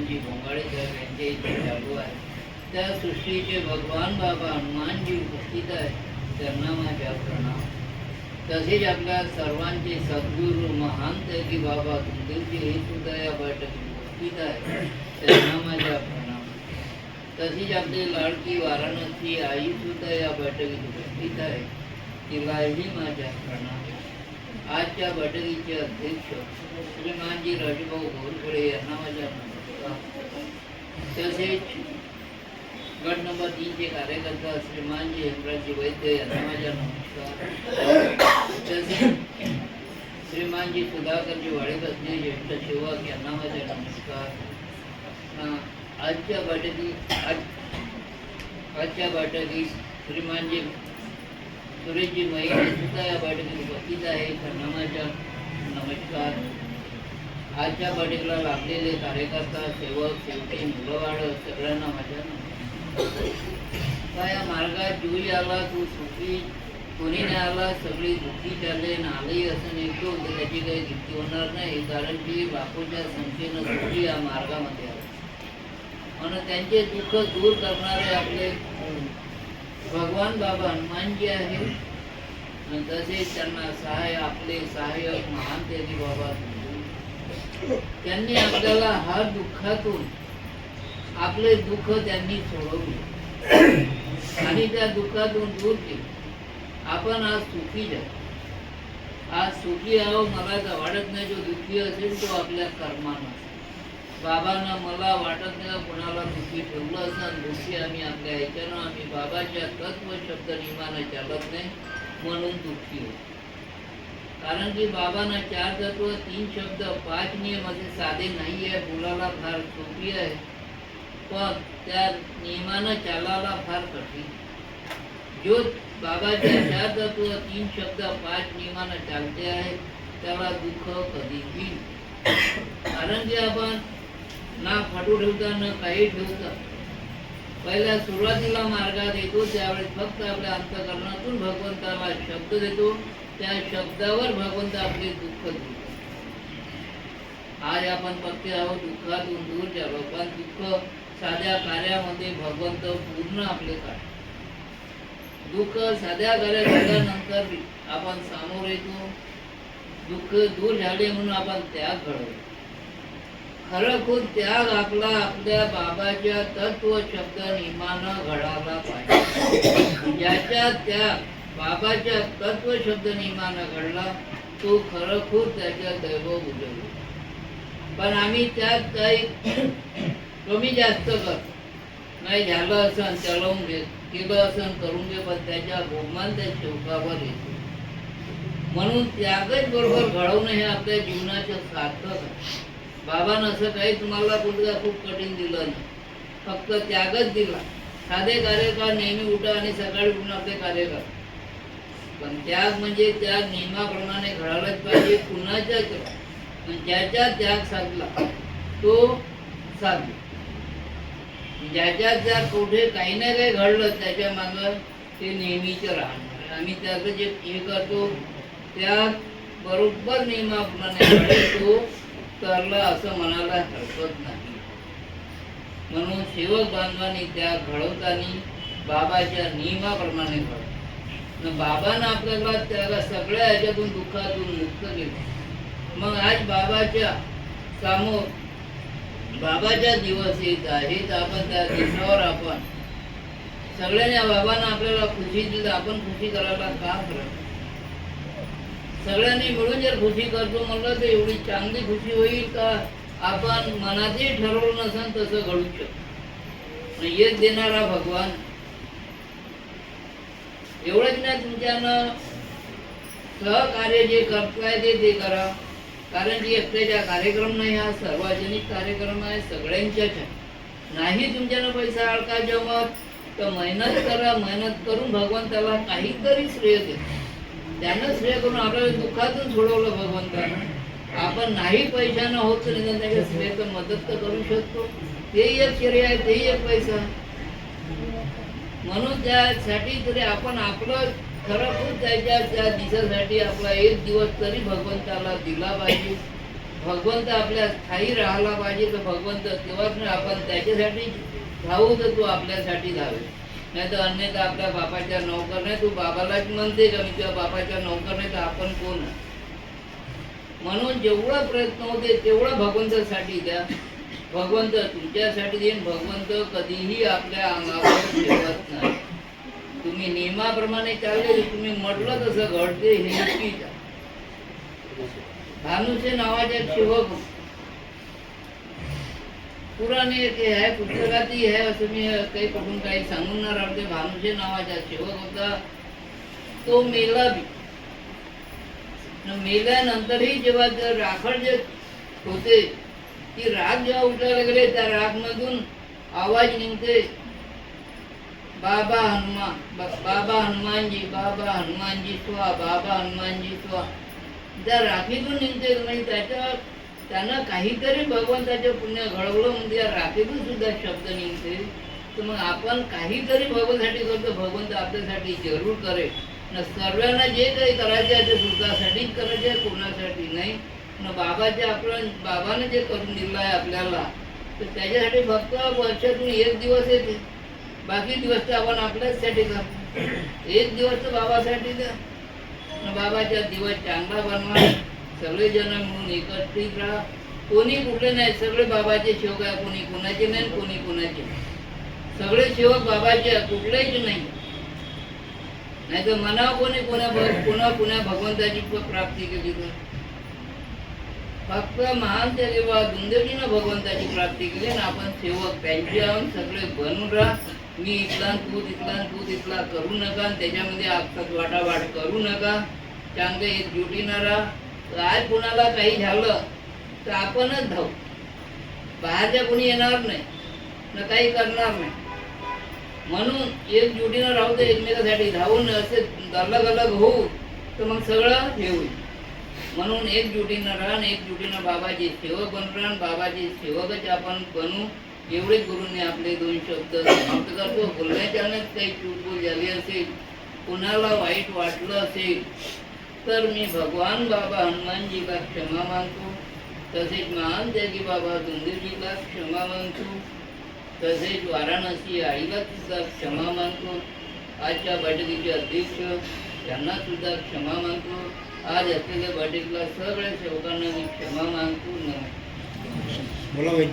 आपल्या बेटात श्रीमानजी साहेब यांच्या इथे चालू आहे त्या सृष्टीचे भगवान बाबा हनुमानजी उपस्थित आहेत. त्यांना माझ्या प्रणाम. तसेच आपल्या सर्वांचे सद्गुरू महान की बाबा तुमदेवजी हे सुद्धा या बैठकीत उपस्थित आहेत. त्यांना माझ्या प्रणाम. तसेच आपले लाडकी वाराणसी आई सुद्धा या बैठकीत उपस्थित आहे तिलाही माझ्या प्रणाम. आजच्या बैठकीचे अध्यक्ष श्रीमानजी राजभाऊ घोरखडे यांना माझ्या तसेच गट नंबर तीनचे कार्यकर्ता श्रीमानजी हेमराजी वैद्य यांना माझ्या नमस्कार. तसेच श्रीमानजी सुधाकरजी वाडे ज्येष्ठ सेवक यांना माझ्या नमस्कार. आजच्या बैठकीत आज आजच्या बैठकीत श्रीमानजी सुरेशजी सुद्धा या बैठकीत उपस्थित आहे. नमस्कार. आजच्या बैठकीला लाभलेले कार्यकर्ता सेवक शेवटी मुलंवाड सगळ्यांना माझ्या काय या मार्गात जुई आला तू सुखी कोणी नाही आला सगळी दुःखी चालले नालही असं निघतो तर त्याची काही गिरती होणार नाही कारण की बापूच्या संख्येनं सुखी या मार्गामध्ये आहे म्हणून त्यांचे दुःख दूर करणारे आपले भगवान बाबा हनुमानजी आहे आणि तसेच त्यांना सहाय्य आपले सहाय्यक महान त्यागी बाबा त्यांनी आपल्याला हर दुःखातून आपले दुःख त्यांनी सोडवले. आणि त्या दुःखातून दूर केले. आपण आज सुखी जा आज सुखी आहो मला वाढत नाही जो दुःखी असेल तो आपल्या कर्मानं. बाबांना मला वाटत नाही कोणाला दुःखी ठेवलं असं दुःखी आम्ही आपल्या ह्याच्यानं आम्ही बाबाच्या तत्व शब्द निमाना चालत नाही म्हणून दुःखी होतो कारण की बाबांना चार तत्व तीन शब्द पाच नियम असे साधे नाही आहे. बोलायला फार सोपी आहे. पण त्या नियमानं चालायला फार कठीण जो बाबाच्या चार तत्व तीन शब्द पाच नियमानं चालते आहे त्याला दुःख कधीही कारण की आपण ना फाटू ठेवता न काही ठेवता. पहिल्या सुरुवातीला मार्गात येतो त्यावेळेस फक्त आपल्या अंतकरणातून भगवंताला शब्द देतो. त्या शब्दावर भगवंत आपले दुःख देतो आज आपण पक्के आहोत दुःखातून दूर झालो भगवान दुःख साध्या कार्यामध्ये भगवंत पूर्ण आपले काढ दुःख साध्या कार्या झाल्यानंतर आपण सामोर येतो. दुःख दूर झाले म्हणून आपण त्याग घडवतो. खरं खूप त्याग आपला आपल्या बाबाच्या तत्व शब्द निमानं घडायला पाहिजे. ज्याच्या त्याग बाबाच्या तत्व शब्द निमानं घडला तो खरं खूप त्याच्या दैव बुजवतो पण आम्ही त्यात काही कमी जास्त करतो. नाही झालं असं चलवून घे केलं असं करून घे पण त्याच्या भोगमान त्या शेवकावर येतो. म्हणून त्यागच बरोबर घडवणं हे आपल्या जीवनाचं सार्थक आहे. बाबानं असं काही तुम्हाला मुलगा खूप कठीण दिलं नाही. फक्त त्यागच दिला. साधे कार्यकाळ नेहमी उठा आणि सकाळी उठून आपले कार्य करा. पण त्याग म्हणजे त्याग नियमाप्रमाणे घडायलाच पाहिजे कुणाच्या पण ज्याच्या त्याग साधला तो साधला. ज्याच्या त्याग कुठे काही ना काही घडलं त्याच्या मागं ते नेहमीचं राहणार. आम्ही त्याचं जे हे करतो. त्या बरोबर नियमाप्रमाणे घडेल तो तरला असं मनाला हरकत नाही. म्हणून सेवक बांधवांनी त्या घडवताना बाबाच्या नियमाप्रमाणे घडव बाबानं आपल्याला त्याला सगळ्या ह्याच्यातून दुःखातून मुक्त केलं. मग आज बाबाच्या समोर बाबाच्या दिवस येत आहेत आपण त्या दिवसावर आपण सगळ्यांनी बाबांना आपल्याला खुशी दिली आपण खुशी करायला का करत सगळ्यांनी मिळून जर खुशी करतो म्हणलं तर एवढी चांगली खुशी होईल का? आपण मनातही ठरवलं नसेल तसं घडू शकतो. येत देणारा भगवान. एवढंच ना तुमच्यानं सहकार्य जे करताय ते ते करा. कारण की एकट्याच्या कार्यक्रम नाही हा सार्वजनिक कार्यक्रम आहे सगळ्यांच्याच आहे. नाही तुमच्यानं पैसा अडका जमत तर मेहनत करा मेहनत करून भगवंताला काहीतरी श्रेय देतो. त्यानं श्रेय करून आपल्याला दुःखातून सोडवलं भगवंतानं. आपण नाही पैशानं होत नाही तर त्याच्या श्रेय तर मदत तर करू शकतो. ते एक श्रेय आहे ते एक पैसा. म्हणून त्यासाठी तरी आपण आपलं खरं त्याच्या त्या दिवसासाठी आपला एक दिवस तरी भगवंताला दिला पाहिजे. भगवंत आपल्या स्थायी राहिला पाहिजे तर भगवंत तेव्हाच आपण त्याच्यासाठी धावू तर तो आपल्यासाठी धावे नाही तर अन्यथा आपल्या बापाच्या नौकर नाही तू बाबालाच म्हणते का मी तुझ्या बापाच्या नौकर नाही तर आपण कोण? म्हणून जेवढा प्रयत्न होते तेवढा भगवंतासाठी द्या. भगवंत तुमच्यासाठी देईन भगवंत कधीही आपल्या अंगावर ठेवत नाही. तुम्ही नियमाप्रमाणे चालले तुम्ही म्हटलं तसं घडते हे नक्कीच भानुसे नावाच्या शिवक पुराणे ते आहे पुस्तकातही आहे असं मी काही पकडून काही सांगून नाही राहते. भानुसे नावाचा सेवक होता. तो मेला बी. मेल्यानंतरही जेव्हा जर राखड जे होते ती राग जेव्हा उठायला गेले त्या रागमधून आवाज निघते. बाबा हनुमान बाबा हनुमानजी बाबा हनुमानजी स्वा बाबा हनुमानजी स्वा. त्या राखीतून निघते म्हणजे त्याच्या त्यांना काहीतरी भगवंताचे पुण्य घडवलं म्हणजे या सुद्धा शब्द निघते. तर मग आपण काहीतरी भगवंतासाठी करतो भगवंत आपल्यासाठी जरूर करेल. न सर्वांना जे काही करायचे आहे ते स्वतःसाठीच करायचे आहे कोणासाठी नाही. न बाबाचे आपण बाबाने जे करून दिलं आहे आपल्याला तर त्याच्यासाठी फक्त वर्षातून एक दिवस येते. बाकी दिवस तर आपण आपल्याचसाठी करतो. एक दिवस तर बाबासाठी द्या. बाबाचा दिवस चांगला बनवा. सगळे जण म्हणून एकत्रित राहा. कोणी कुठले नाही सगळे बाबाचे सेवक आहे. कोणी कोणाचे नाही कोणी कोणाचे. सगळे सेवक बाबाचे कुठलेच नाही. नाही तर मना कोणी कोणा कोणा कोणा भगवंताची प्राप्ती केली तर? फक्त महान तेव्हा दुंदेजीनं भगवंताची प्राप्ती केली आणि आपण सेवक त्यांचे आहोत सगळे बनून राहा. मी इथला तू तिथला तू तिथला करू नका आणि त्याच्यामध्ये आपसात वाटावाट करू नका. चांगले एकजुटीनं राहा आज कुणाला काही झालं तर आपणच धावू. बाहेरच्या कोणी येणार नाही न काही करणार नाही. म्हणून एकजुटीनं राहू दे एकमेकासाठी. धावून असे अलग अलग होऊ तर मग सगळं हे होईल. म्हणून एकजुटीनं राहा एकजुटीनं बाबाजी सेवक बनून राहा सेवकच आपण बनू. एवढेच गुरुंनी आपले दोन शब्द समाप्त करतो. बोलण्याच्या काही चूक झाली असेल कुणाला वाईट वाटलं असेल तर मी भगवान बाबा हनुमानजीला क्षमा मानतो. तसेच महान त्यागी बाबा दुंदेवजीला क्षमा मानतो. तसेच वाराणसी आईला सुद्धा क्षमा मानतो. आजच्या बैठकीचे अध्यक्ष त्यांना सुद्धा क्षमा मानतो. आज असलेल्या बैठकीला सगळ्या सेवकांना मी क्षमा मानतो. नमस्कार.